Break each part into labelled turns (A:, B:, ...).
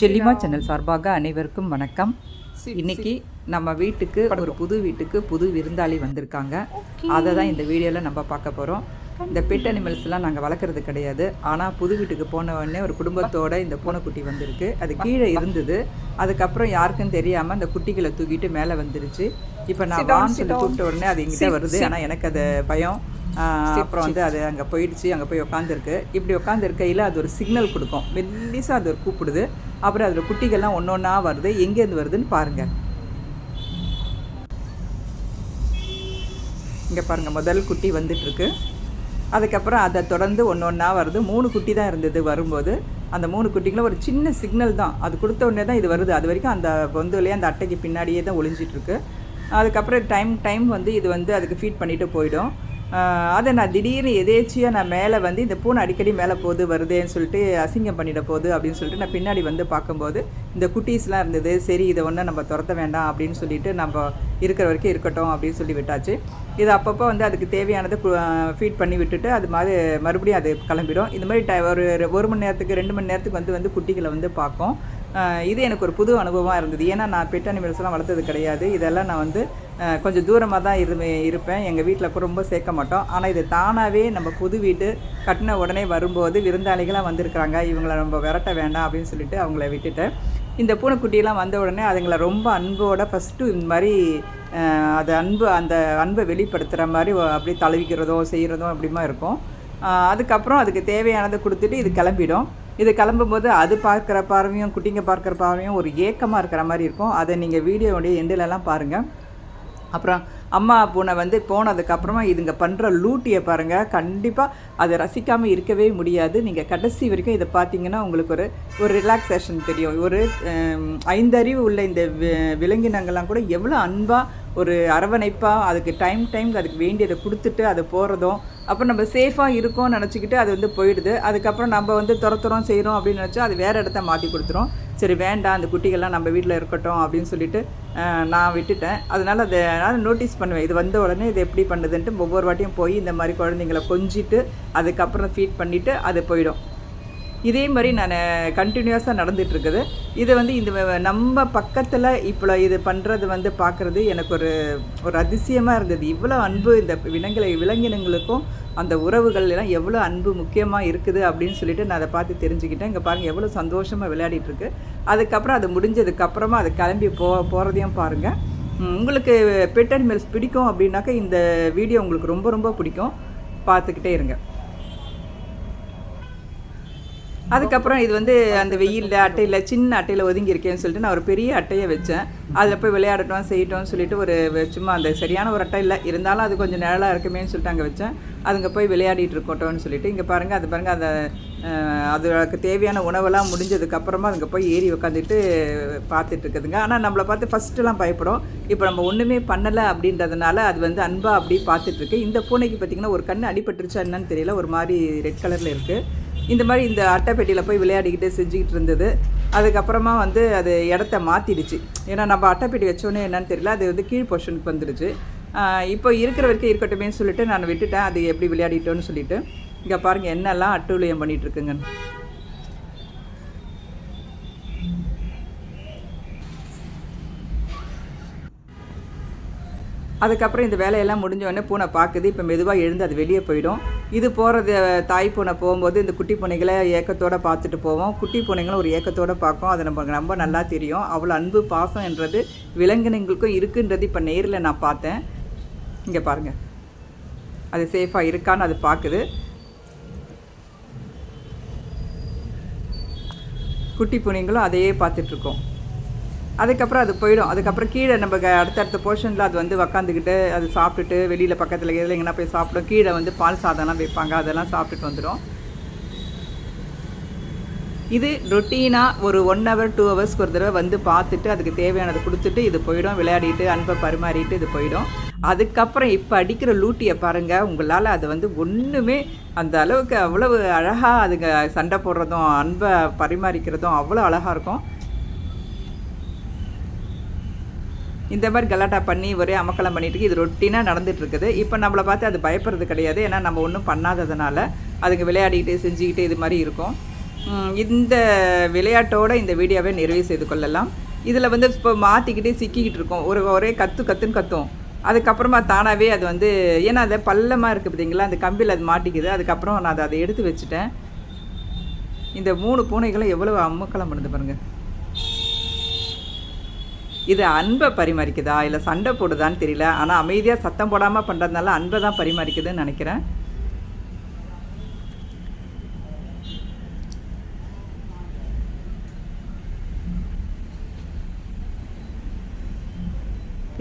A: ஜெல்லிமா channel சார்பாக அனைவருக்கும் வணக்கம். இன்னைக்கு நம்ம வீட்டுக்கு ஒரு புது வீட்டுக்கு புது விருந்தாளி வந்திருக்காங்க. அதை தான் இந்த வீடியோவில் நம்ம பார்க்க போகிறோம் இந்த பெட் அனிமல்ஸ்லாம் நாங்கள் வளர்க்குறது கிடையாது. ஆனால் புது வீட்டுக்கு போன உடனே ஒரு குடும்பத்தோட இந்த பூனைக்குட்டி வந்திருக்கு. அது கீழே இருந்தது. அதுக்கப்புறம் யாருக்கும் தெரியாமல் அந்த குட்டிகளை தூக்கிட்டு மேலே வந்துருச்சு. இப்போ நான் வான்னு சொல்லி கூப்பிட்ட உடனே அது எங்கிட்ட வருது. ஆனால் எனக்கு அது பயம். அப்புறம் வந்து அது அங்கே போயிடுச்சு அங்கே போய் உட்காந்துருக்கு இப்படி உட்காந்துருக்கையில் அது ஒரு சிக்னல் கொடுக்கும். மெல்லிசாக அது ஒரு கூப்பிடுது. அப்புறம் அதில் குட்டிகள்லாம் ஒன்று ஒன்றா வருது. எங்கேருந்து வருதுன்னு பாருங்கள் இங்கே பாருங்கள் முதல் குட்டி வந்துட்டுருக்கு. அதுக்கப்புறம் அதை தொடர்ந்து ஒன்று ஒன்றா வருது. மூணு குட்டி தான் இருந்தது வரும்போது. அந்த மூணு குட்டிகளும் ஒரு சின்ன சிக்னல் தான். அது கொடுத்த உடனே தான் இது வருது. அது வரைக்கும் அந்த பொந்துலேயே அந்த அட்டைக்கு பின்னாடியே தான் ஒளிஞ்சிட்ருக்கு அதுக்கப்புறம் டைம் டைம் வந்து இது வந்து அதுக்கு ஃபீட் பண்ணிட்டு போயிடும். அதை நான் திடீர்னு எதேச்சியாக நான் மேலே வந்து இந்த பூனை அடிக்கடி மேலே போகுது வருதேன்னு சொல்லிட்டு அசிங்கம் பண்ணிட போகுது அப்படின்னு சொல்லிட்டு நான் பின்னாடி வந்து பார்க்கும்போது இந்த குட்டீஸ்லாம் இருந்தது சரி இதை ஒன்றும் நம்ம துரத்த வேண்டாம் அப்படின்னு சொல்லிட்டு நம்ம இருக்கிற வரைக்கும் இருக்கட்டும் அப்படின்னு சொல்லி விட்டாச்சு. இது அப்பப்போ வந்து அதுக்கு தேவையானதை ஃபீட் பண்ணி விட்டுட்டு அது மாதிரி மறுபடியும் அது கிளம்பிடும். இந்த மாதிரி டை ஒரு ஒரு மணி நேரத்துக்கு ரெண்டு மணி நேரத்துக்கு வந்து வந்து குட்டிகளை வந்து பார்க்கும். இது எனக்கு ஒரு புது அனுபவமாக இருந்தது. ஏன்னா நான் பெட் அனிமல்ஸ்லாம் வளர்த்தது கிடையாது. இதெல்லாம் நான் வந்து கொஞ்சம் தூரமாக தான் இரு இருப்பேன். எங்கள் வீட்டில் கூட ரொம்ப சேர்க்க மாட்டோம். ஆனால் இது தானாகவே நம்ம புது வீட்டு கட்டின உடனே வரும்போது விருந்தாளிகளாக வந்திருக்கிறாங்க. இவங்களை நம்ம விரட்ட வேண்டாம் அப்படின்னு சொல்லிட்டு அவங்கள விட்டுட்டேன். இந்த பூனைக்குட்டியெல்லாம் வந்த உடனே அதுங்களை ரொம்ப அன்போட ஃபஸ்ட்டு இந்த மாதிரி அது அன்பு அந்த அன்பை வெளிப்படுத்துகிற மாதிரி அப்படியே தழுவிக்கிறதோ செய்கிறதோ அப்படிமா இருக்கும். அதுக்கப்புறம் அதுக்கு தேவையானதை கொடுத்துட்டு இது கிளம்பிடும். இது கிளம்பும்போது அது பார்க்குற பார்வையும் குட்டிங்க பார்க்குற பார்வையும் ஒரு ஏக்கமாக இருக்கிற மாதிரி இருக்கும். அதை நீங்கள் வீடியோவுடைய எண்டிலெல்லாம் பாருங்கள் அப்புறம் அம்மா பூனை வந்து போனதுக்கப்புறமா இதுங்க பண்ணுற லூட்டியை பாருங்கள் கண்டிப்பாக அதை ரசிக்காமல் இருக்கவே முடியாது. நீங்கள் கடைசி வரைக்கும் இதை பார்த்தீங்கன்னா உங்களுக்கு ஒரு ஒரு ரிலாக்ஸேஷன் தெரியும். ஒரு ஐந்தறிவு உள்ள இந்த விலங்கினங்கள்லாம் கூட எவ்வளோ அன்பாக ஒரு அரவணைப்பாக அதுக்கு டைம் டைம்க்கு அதுக்கு வேண்டியதை கொடுத்துட்டு அதை போகிறதும் அப்புறம் நம்ம சேஃபாக இருக்கோம்னு நினச்சிக்கிட்டு அது வந்து போயிடுது. அதுக்கப்புறம் நம்ம வந்து துரத்துறோம் செய்கிறோம் அப்படின்னு நினச்சா அது வேறு இடத்த மாற்றி கொடுத்துரும். சரி வேண்டாம் அந்த குட்டிகள்லாம் நம்ம வீட்டில் இருக்கட்டும் அப்படின்னு சொல்லிட்டு நான் விட்டுட்டேன். அதனால் அதை நான் நோட்டீஸ் பண்ணுவேன். இது வந்த உடனே இது எப்படி பண்ணுதுன்ட்டு ஒவ்வொரு வாட்டியும் போய் இந்த மாதிரி குழந்தைங்கள கொஞ்சிட்டு அதுக்கப்புறம் ஃபீட் பண்ணிவிட்டு அது போயிடும். இதே மாதிரி நான் கண்டினியூஸாக நடந்துகிட்ருக்குது இது வந்து இந்த நம்ம பக்கத்தில் இப்போ இது பண்ணுறது வந்து பார்க்குறது எனக்கு ஒரு ஒரு அதிசயமாக இருந்தது. இவ்வளோ அன்பு இந்த விலங்குகளை விலங்கினங்களுக்கும் அந்த உறவுகள் எல்லாம் எவ்வளோ அன்பு முக்கியமாக இருக்குது அப்படின்னு சொல்லிட்டு நான் அதை பார்த்து தெரிஞ்சுக்கிட்டேன். இங்கே பாருங்கள் எவ்வளோ சந்தோஷமாக விளையாடிட்டுருக்கு. அதுக்கப்புறம் அது முடிஞ்சதுக்கப்புறமா அது கிளம்பி போ போகிறதையும் பாருங்கள் உங்களுக்கு பெட் அனிமல்ஸ் பிடிக்கும் அப்படின்னாக்கா இந்த வீடியோ உங்களுக்கு ரொம்ப ரொம்ப பிடிக்கும். பார்த்துக்கிட்டே இருங்க. அதுக்கப்புறம் இது வந்து அந்த வெயிலில் அட்டையில் சின்ன அட்டையில் ஒதுங்கி இருக்கேன்னு சொல்லிட்டு நான் ஒரு பெரிய அட்டையை வச்சேன். அதில் போய் விளையாடட்டும் செய்யட்டும் சொல்லிட்டு ஒரு சும்மா அந்த சரியான ஒரு அட்டை இல்லை. இருந்தாலும் அது கொஞ்சம் நிழலாக இருக்குமேன்னு சொல்லிட்டு அங்கே வச்சேன். அதுங்க போய் விளையாடிட்டு இருக்கட்டும்னு சொல்லிட்டு இங்கே பாருங்கள் அது பாருங்கள் அந்த அதுக்கு தேவையான உணவெல்லாம் முடிஞ்சதுக்கப்புறமா அதுங்க போய் ஏறி உட்காந்துட்டு பார்த்துட்டு இருக்குதுங்க. ஆனால் நம்மளை பார்த்து ஃபஸ்ட்டுலாம் பயப்படும். இப்போ நம்ம ஒன்றுமே பண்ணலை அப்படின்றதுனால அது வந்து அன்பாக அப்படி பார்த்துட்டு இருக்கு. இந்த பூனைக்கு பார்த்திங்கன்னா ஒரு கண் அடிபட்டுருச்சா என்னன்னு தெரியல. ஒரு மாதிரி ரெட் கலரில் இருக்குது இந்த மாதிரி இந்த அட்டைப்பெட்டியில் போய் விளையாடிக்கிட்டு செஞ்சுக்கிட்டு இருந்தது. அதுக்கப்புறமா வந்து அது இடத்த மாற்றிடுச்சு ஏன்னா நம்ம அட்டைப்பெட்டி வச்சோன்னே என்னன்னு தெரியல அது வந்து கீழ் பொஷனுக்கு வந்துடுச்சு. இப்போ இருக்கிற வரைக்கும் இருக்கட்டுமேன்னு சொல்லிட்டு நான் விட்டுட்டேன். அது எப்படி விளையாடிட்டோன்னு சொல்லிட்டு. இங்கே பாருங்கள் என்னெல்லாம் அட்டூழியம் பண்ணிகிட்ருக்குங்கன்னு அதுக்கப்புறம் இந்த வேலையெல்லாம் முடிஞ்ச உடனே பூனை பார்க்குது. இப்போ மெதுவாக எழுந்து அது வெளியே போயிடும். இது போகிறது தாய் பூனை போகும்போது இந்த குட்டி பூனைகளை ஏக்கத்தோடு பார்த்துட்டு போவோம். குட்டி பூனைங்களும் ஒரு ஏக்கத்தோடு பார்க்கும். அது நமக்கு ரொம்ப நல்லா தெரியும். அவ்வளோ அன்பு பாசம் என்றது விலங்கினங்களுக்கும் இருக்குன்றது இப்போ நேரில் நான் பார்த்தேன். இங்கே பாருங்கள் அது சேஃபாக இருக்கான்னு அது பார்க்குது. குட்டி பூனைங்களும் அதையே பார்த்துட்ருக்கோம் அதுக்கப்புறம் அது போயிடும். அதுக்கப்புறம் கீழே நம்ம அடுத்தடுத்த போர்ஷனில் அது வந்து உக்காந்துக்கிட்டு அது சாப்பிட்டுட்டு வெளியில் பக்கத்தில் எதில் எங்கன்னா போய் சாப்பிடும். கீழே வந்து பால் சாதம்லாம் வைப்பாங்க. அதெல்லாம் சாப்பிட்டுட்டு வந்துடும் இது ரொட்டீனாக ஒரு ஒன் ஹவர் டூ ஹவர்ஸ்க்கு ஒரு தடவை வந்து பார்த்துட்டு அதுக்கு தேவையானதை கொடுத்துட்டு இது போயிடும். விளையாடிட்டு அன்பை பரிமாறிட்டு இது போயிடும். அதுக்கப்புறம் இப்போ அடிக்கிற லூட்டியை பாருங்கள் உங்களால் அது வந்து ஒன்றுமே அந்த அளவுக்கு அவ்வளவு அழகாக அதுங்க சண்டை போடுறதும் அன்பை பரிமாறிக்கிறதும் அவ்வளோ அழகாக இருக்கும். இந்த மாதிரி கலாட்டா பண்ணி ஒரே அமக்கலம் பண்ணிட்டு இது ரொட்டீனாக நடந்துட்டு இருக்குது இப்போ நம்மளை பார்த்து அது பயப்படுறது கிடையாது. ஏன்னா நம்ம ஒன்றும் பண்ணாததுனால அதுங்க விளையாடிக்கிட்டு செஞ்சுக்கிட்டு இது மாதிரி இருக்கும். இந்த விளையாட்டோட இந்த வீடியோவை நிறைவு செய்து கொள்ளலாம். இதில் வந்து இப்போ மாற்றிக்கிட்டே சிக்கிக்கிட்டு இருக்கோம். ஒரு ஒரே கத்து கத்துன்னு கத்தும். அதுக்கப்புறமா தானாகவே அது வந்து ஏன்னா அது பள்ளமாக இருக்குது பார்த்தீங்களா? அந்த கம்பியில் அது மாட்டிக்குது. அதுக்கப்புறம் நான் அதை அதை எடுத்து வச்சுட்டேன். இந்த மூணு பூனைகளும் எவ்வளவு அம்முக்களம் பண்ணுது பாருங்கள் இது அன்பை பரிமாறிக்குதா? இல்லை சண்டை போடுதான்னு தெரியல. ஆனால் அமைதியாக சத்தம் போடாமல் பண்ணுறதுனால அன்பை தான் பரிமாறிக்குதுன்னு நினைக்கிறேன்.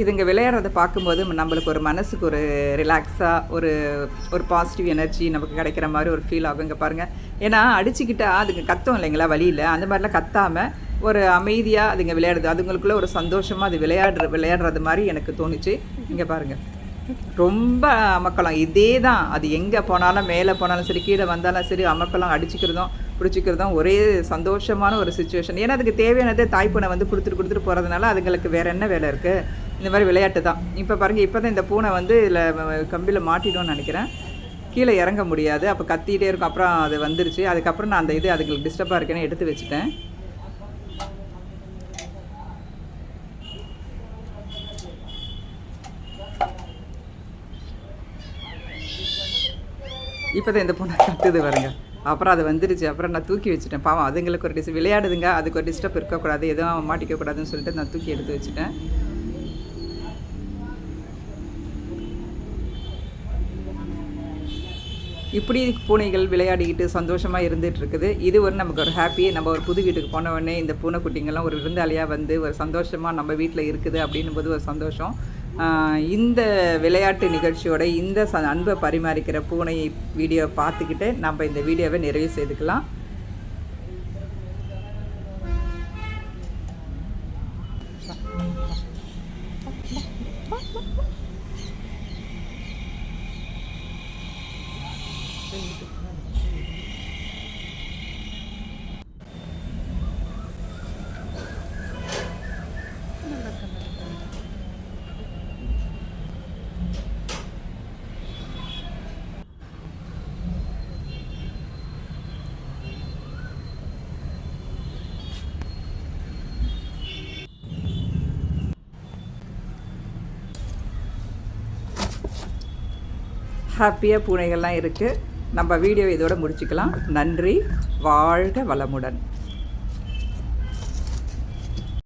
A: இதுங்க விளையாடுறத பார்க்கும்போது நம்மளுக்கு ஒரு மனசுக்கு ஒரு ரிலாக்ஸாக ஒரு ஒரு பாசிட்டிவ் எனர்ஜி நமக்கு கிடைக்கிற மாதிரி ஒரு ஃபீல் ஆகும் இங்கே பாருங்கள் ஏன்னா அடிச்சுக்கிட்டா அதுங்க கத்தும் இல்லைங்களா? வழியில். அந்த மாதிரிலாம் கத்தாமல் ஒரு அமைதியாக அதுங்க விளையாடுது. அதுங்களுக்குள்ளே ஒரு சந்தோஷமாக அது விளையாடுற விளையாடுறது மாதிரி எனக்கு தோணுச்சு. இங்கே பாருங்கள் ரொம்ப அமக்கலாம். இதே தான் அது எங்கே போனாலும் மேலே போனாலும் சரி கீழே வந்தாலும் சரி அமக்கலாம் அடிச்சுக்கிறதும் பிடிச்சிக்கிறதும் ஒரே சந்தோஷமான ஒரு சுச்சுவேஷன் ஏன்னா அதுக்கு தேவையானதை தாய்ப்பூனை வந்து கொடுத்துட்டு கொடுத்துட்டு போகிறதுனால அதுங்களுக்கு வேறு என்ன வேலை இருக்குது இந்த மாதிரி விளையாட்டு தான். இப்போ பாருங்கள் இப்போ தான் இந்த பூனை வந்து இதில் கம்பியில் மாட்டிடும்னு நினைக்கிறேன். கீழே இறங்க முடியாது. அப்போ கத்திகிட்டே இருக்கும். அப்புறம் அது வந்துருச்சு. அதுக்கப்புறம் நான் அந்த இது அதுங்களுக்கு டிஸ்டர்பாக இருக்கேன்னு எடுத்து வச்சுட்டேன். இப்போ தான் இந்த பொண்ணை கத்துது வருங்க அப்புறம் அது வந்துடுச்சு அப்புறம் நான் தூக்கி வச்சுட்டேன். பாவம் அதுங்களுக்கு ஒரு டிஸ் விளையாடுதுங்க. அதுக்கு ஒரு டிஸ்டர்ப் இருக்கக்கூடாது. எதுவும் மாட்டிக்கக்கூடாதுன்னு சொல்லிட்டு நான் தூக்கி எடுத்து வச்சுட்டேன். இப்படி பூனைகள் விளையாடிக்கிட்டு சந்தோஷமாக இருந்துகிட்டு இருக்குது. இது ஒரு நமக்கு ஒரு ஹாப்பி நம்ம ஒரு புது வீட்டுக்கு போன உடனே இந்த பூனைக்குட்டிங்கெல்லாம் ஒரு விருந்தாளியாக வந்து ஒரு சந்தோஷமாக நம்ம வீட்டில் இருக்குது அப்படின்னும் போது ஒரு சந்தோஷம். இந்த விளையாட்டு நிகழ்ச்சியோட இந்த ச அன்பை பரிமாறிக்கிற பூனை வீடியோ பார்த்துக்கிட்டு நம்ம இந்த வீடியோவை நிறைவு செய்துக்கலாம். ஹாப்பியாக பூனைகள்லாம் இருக்குது நம்ம வீடியோ இதோட முடிச்சுக்கலாம். நன்றி. வாழ்க வளமுடன்.